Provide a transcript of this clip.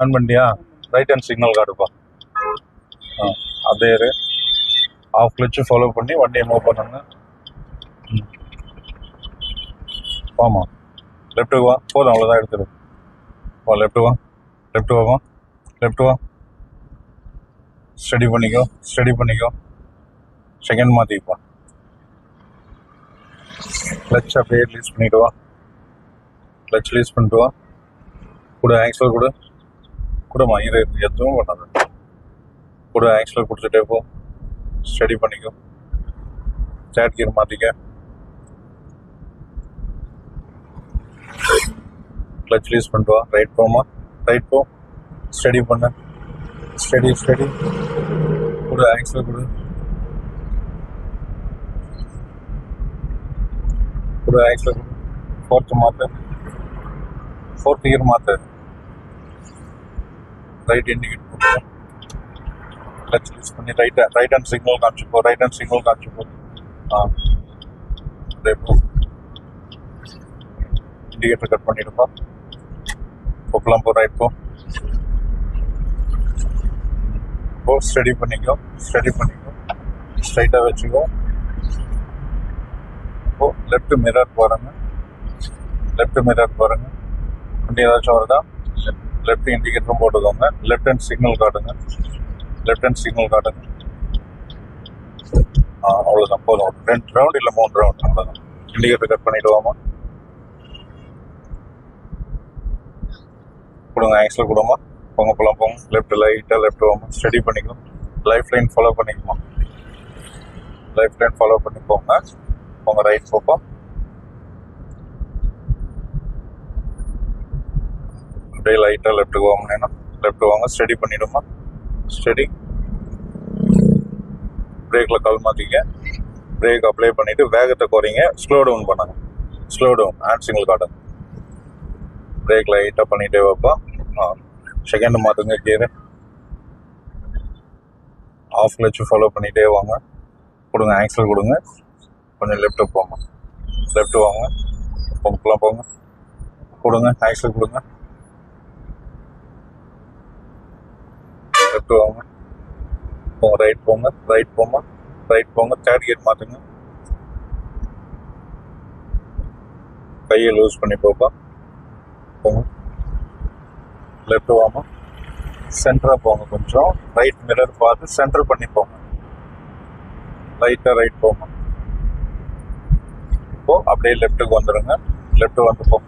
On பண்ணியா? Right hand signal காட்டுப்பா ஆ அதே இரு. ஆஃப் கிளச்சு ஃபாலோ பண்ணி வண்டியை மூவ் பண்ணுங்க. ம். வாமா லெஃப்ட்டுக்கு வா. போதும் அவ்வளோதான் எடுத்துரு வா லெஃப்ட் வா. லெஃப்ட் வாமா லெஃப்ட் வா. ஸ்டடி பண்ணிக்கோ ஸ்டடி பண்ணிக்கோ. செகண்ட் மாற்றிப்பா கிளச் அப்படியே ரிலீஸ் பண்ணிட்டு வா. கிளச் ரிலீஸ் பண்ணிட்டு வா. கூட ஆக்சல் கொடு. கூட மயிறு எதுவும் பண்ணாது. கூட ஆக்சல் கொடுத்துட்டே போ. ஸ்டடி பண்ணிக்கோ. சேட் கியர் மாற்றிக்க கிளச் ரிலீஸ் பண்ணிட்டு வா. ரைட் போமா ரைட் போ. ஸ்டடி பண்ண. ஸ்டடி ஸ்டடி கூட ஆக்சல் கொடு. கூட ஆக்சல் கொடு. ஃபோர்த்து மாற்று ஃபோர்த் இயர் மாற்று ரைட் இண்டிகேட் பண்ணுவோம் கிளச் யூஸ் பண்ணி ரைட் ரைட் ஹேண்ட் சிக்னல் காமிச்சுப்போம் ரைட் ஹேண்ட் சிக்னல் காமிச்சுப்போம் ஆ. இண்டிகேட்டர் கட் பண்ணிடுப்பா போகலாம் போகிறோம் ரைட் போ ஸ்டடி பண்ணிக்கோ ஸ்டடி பண்ணிக்கோ. ஸ்ட்ரைட்டாக வச்சுக்கோ. இப்போ லெஃப்ட் மிரர் பாருங்க லெஃப்ட் மிரர் பாருங்க வண்டி ஏதாச்சும் வருதா? லெஃப்ட் இண்டிகேட்டரும் போட்டுக்கோங்க. லெஃப்ட் ஹேண்ட் சிக்னல் காட்டுங்க. லெஃப்ட் ஹேண்ட் சிக்னல் காட்டுங்க. ஆ அவ்வளோதான் போதும். ரெண்டு ரவுண்ட் இல்லை மூணு ரவுண்ட் அவ்வளோதான் இண்டிகேட்டர் கட் பண்ணிடுவோமா? கொடுங்க ஆக்சுவலாக கொடுமா? போங்க போகலாம் போங்க. லெஃப்ட் லைட்டாக லெஃப்ட் போமா ஸ்டடி பண்ணிக்கணும். லைஃப் லைன் ஃபாலோ பண்ணிக்குமா? லைஃப் லைன் ஃபாலோ பண்ணி போங்க ரைட் போப்போம். அப்படியே லைட்டாக லெஃப்ட்டுக்கு வாங்கினேன்னா லெஃப்ட் வாங்க ஸ்டடி பண்ணிவிடுமா ஸ்டடி பிரேக்கில் கால் மாற்றிங்க பிரேக் அப்ளை பண்ணிவிட்டு வேகத்தை குறைங்க. ஸ்லோ டவுன் பண்ணுங்க. ஸ்லோ டவுன் ஹேண்ட் சிங்கிள் காட்டுங்க பிரேக் லைட்டாக பண்ணிகிட்டே வைப்பா. ஆ செகண்ட் மாற்றுங்க கியரு ஆஃப் கிளச்சு ஃபாலோ பண்ணிகிட்டே வாங்க. கொடுங்க ஆக்சல் கொடுங்க. கொஞ்சம் லெஃப்ட்டு போங்க. லெஃப்ட் வாங்க. பொங்கலாம் போங்க. கொடுங்க ஆக்சல் கொடுங்க. லெஃப்ட் வாங்க போங்க ரைட் போங்க ரைட் போங்க ரைட் போங்க தேர்ட் கியர் மாற்றுங்க கையை லூஸ் பண்ணி போப்பா. போங்க. லெஃப்ட் வாமா. சென்டராக போங்க கொஞ்சம். ரைட் மிரர் பார்த்து சென்டர் பண்ணி போங்க. ரைட்டாக ரைட் போங்க. இப்போ அப்படியே லெஃப்ட்டுக்கு வந்துடுங்க லெஃப்ட் வந்து போங்க